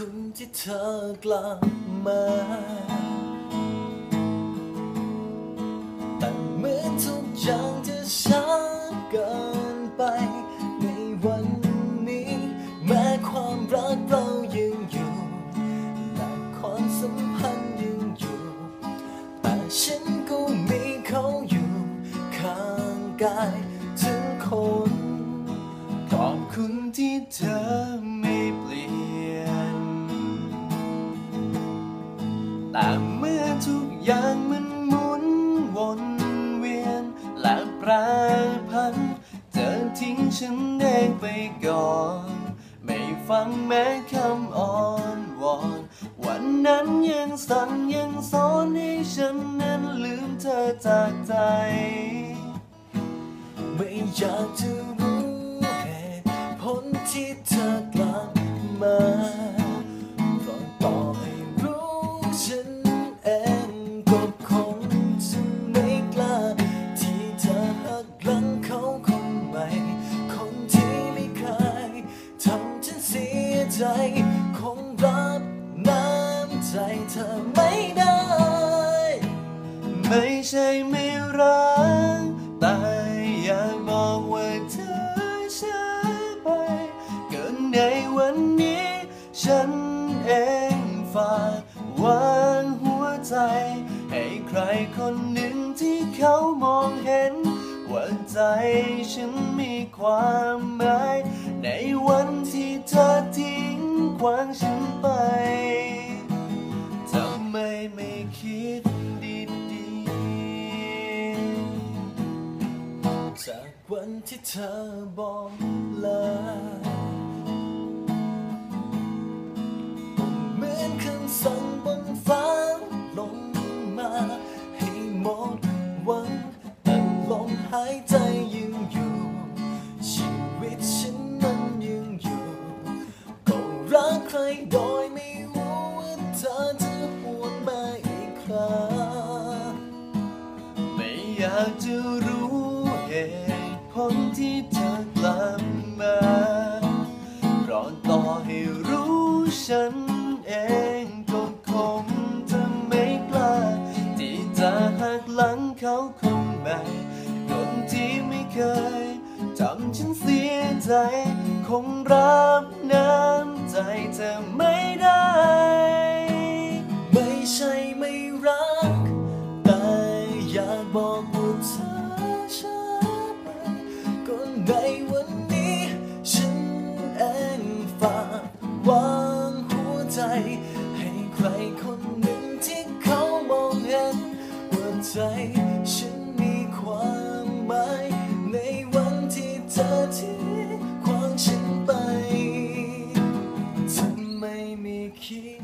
คุณที่เธอกลับมา แต่เหมือนทุกอย่างจะช้าเกินไป ในวันนี้ แม้ความรักเรายังอยู่และความสัมพันธ์ยังอยู่ แต่ฉันก็มีเขาอยู่ข้างกายทุกคน ขอบคุณที่เธอ แต่เมื่อทุกอย่างมันหมุนวนเวียน และแปรพันเธอทิ้งฉันเองไปก่อน ไม่ฟังแม้คำอ้อนวอน วันนั้นยังสั่งยังสอนให้ฉันนั้นลืมเธอจากใจ ไม่อยากจะรู้เหตุผลที่เธอกลับมา งรับน้ำใจเธอไม่ได้ ไม่ใช่ไม่รักแต่อยากบอกว่าเธอช้าไป เกินในวันนี้ ฉันเองฝากวางหัวใจ ให้ใครคนหนึ่งที่เขามองเห็น ว่าใจฉันมีความหมายในวันที่ ขวางฉันไป ทำไมไม่คิดดีๆ จากวันที่เธอบอกลา อีกครั้งไม่อยากจะรู้เหตุผลที่เธอกลับมาเพราะต่อให้รู้ฉันเองก็คงจะไม่กล้า ที่จะหักหลังเขาคงไม่คนที่ไม่เคยทำฉันเสียใจ คงรับน้ำใจเธอไม่ได้ ใครคนหนึ่งที่เขามองเห็นว่าใจฉันมีความหมายในวันที่เธอทิ้งความฉันไปฉันไม่มีคิด